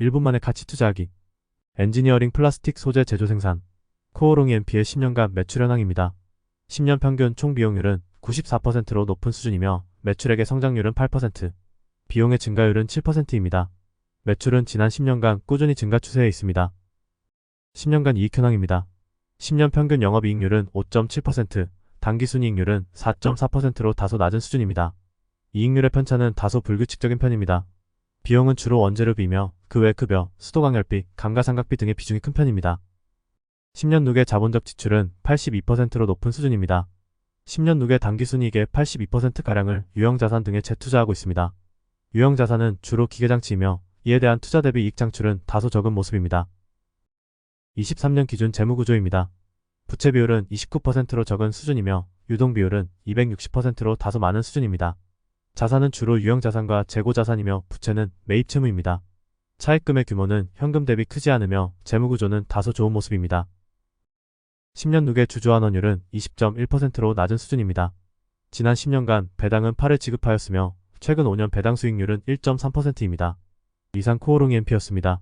1분 만에 가치 투자하기. 엔지니어링 플라스틱 소재 제조 생산. 코오롱이 MP의 10년간 매출 현황입니다. 10년 평균 총 비용률은 94%로 높은 수준이며 매출액의 성장률은 8%, 비용의 증가율은 7%입니다. 매출은 지난 10년간 꾸준히 증가 추세에 있습니다. 10년간 이익 현황입니다. 10년 평균 영업이익률은 5.7%, 당기순이익률은 4.4%로 다소 낮은 수준입니다. 이익률의 편차는 다소 불규칙적인 편입니다. 비용은 주로 원재료비며 그 외 급여, 수도광열비, 감가상각비 등의 비중이 큰 편입니다. 10년 누계 자본적 지출은 82%로 높은 수준입니다. 10년 누계 당기순이익의 82%가량을 유형자산 등에 재투자하고 있습니다. 유형자산은 주로 기계장치이며 이에 대한 투자 대비 이익 창출은 다소 적은 모습입니다. 23년 기준 재무구조입니다. 부채 비율은 29%로 적은 수준이며 유동 비율은 260%로 다소 많은 수준입니다. 자산은 주로 유형자산과 재고자산이며 부채는 매입 채무입니다. 차입금의 규모는 현금 대비 크지 않으며 재무구조는 다소 좋은 모습입니다. 10년 누계 주주환원율은 20.1%로 낮은 수준입니다. 지난 10년간 배당은 8을 지급하였으며 최근 5년 배당 수익률은 1.3%입니다. 이상 코오롱이 MP였습니다.